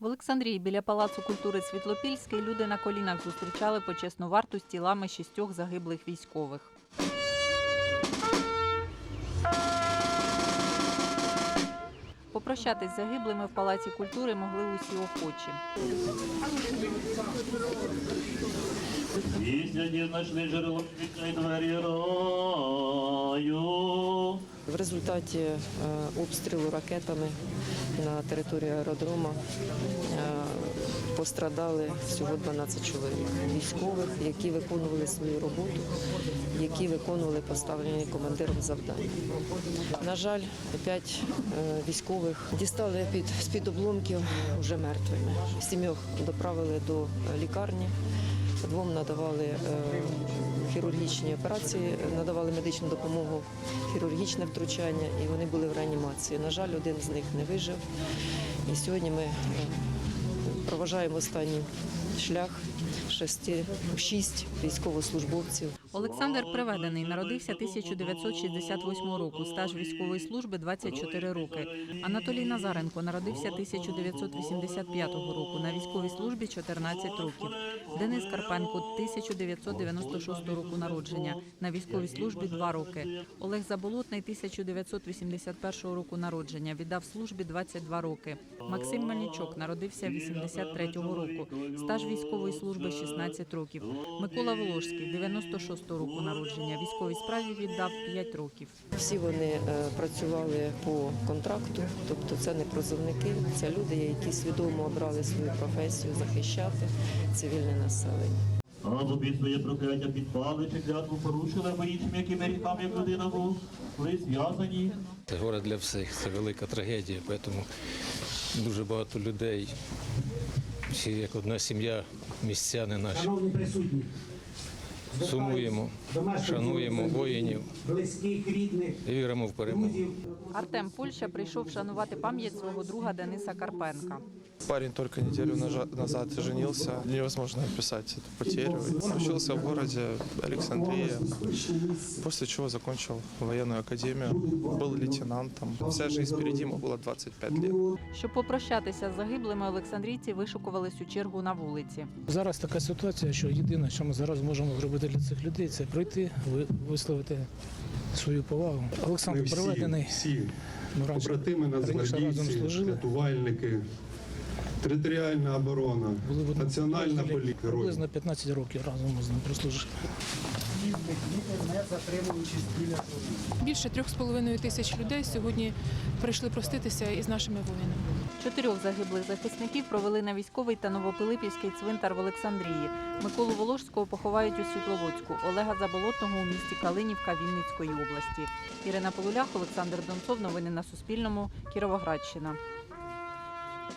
В Олександрії біля Палацу культури Світлопільський люди на колінах зустрічали почесну варту з тілами шістьох загиблих військових. Попрощатись з загиблими в Палаці культури могли усі охочі. Після знайшли джерело результаті е, обстрілу ракетами на території аеродрому е, пострадали всього 12 чоловік військових, які виконували свою роботу, які виконували поставлені командиром завдання. На жаль, п'ять е, військових дістали під з-під обломків вже мертвими. Сімьох доправили до лікарні. Двом надавали е, хірургічні операції, надавали медичну допомогу, хірургічне втручання, і вони були в реанімації. На жаль, один з них не вижив. І сьогодні ми е, проважаємо останній шлях шести, шість військовослужбовців. Олександр Приведений народився 1968 року. Стаж військової служби 24 роки. Анатолій Назаренко народився 1985 року. На військовій службі 14 років. Денис Карпенко 1996 року народження. На військовій службі 2 роки. Олег Заболотний 1981 року народження. Віддав службі 22 роки. Максим Мельничук народився 83 року. Стаж військової служби 16 років. Микола Волошський 96 року народження. Військовій справі віддав 5 років. Всі вони е, працювали по контракту, тобто це не призовники, це люди, які свідомо обрали свою професію захищати цивільне населення. Або під своє прокляття підпали, чи клятву порушили, або іншими якими гріхами, як людина був, були зв'язані. Це горе для всіх, це велика трагедія, тому дуже багато людей, всі як одна сім'я, містяни наші. Шановні присутні, Сумуємо, шануємо воїнів близьких, рідних, і віримо в перемогу. Артем Польща прийшов шанувати пам'ять свого друга Дениса Карпенка. Парень только неделю нажа- назад женился. Невозможно описать эту потерю. Он учился в городе Александрия, после чего закончил военную академию, был лейтенантом. Вся жизнь впереди, ему было 25 лет. Щоб попрощатися з загиблими, олександрійці вишукувались у чергу на вулиці. Зараз така ситуація, що єдине, що ми зараз можемо зробити для цих людей, це прийти, ви- висловити свою повагу. Олександр Ми всі, Приведений. всі Ми раніше, побратими раніше разом нацгвардійці, служили. рятувальники, територіальна оборона, національна поліція. Приблизно 15 років разом ми з ним прослужили. Більше трьох з половиною тисяч людей сьогодні прийшли проститися із нашими воїнами. Чотирьох загиблих захисників провели на військовий та Новопилипівський цвинтар в Олександрії. Миколу Волошського поховають у Світловодську, Олега Заболотного у місті Калинівка Вінницької області. Ірина Полулях, Олександр Донцов. Новини на Суспільному. Кіровоградщина.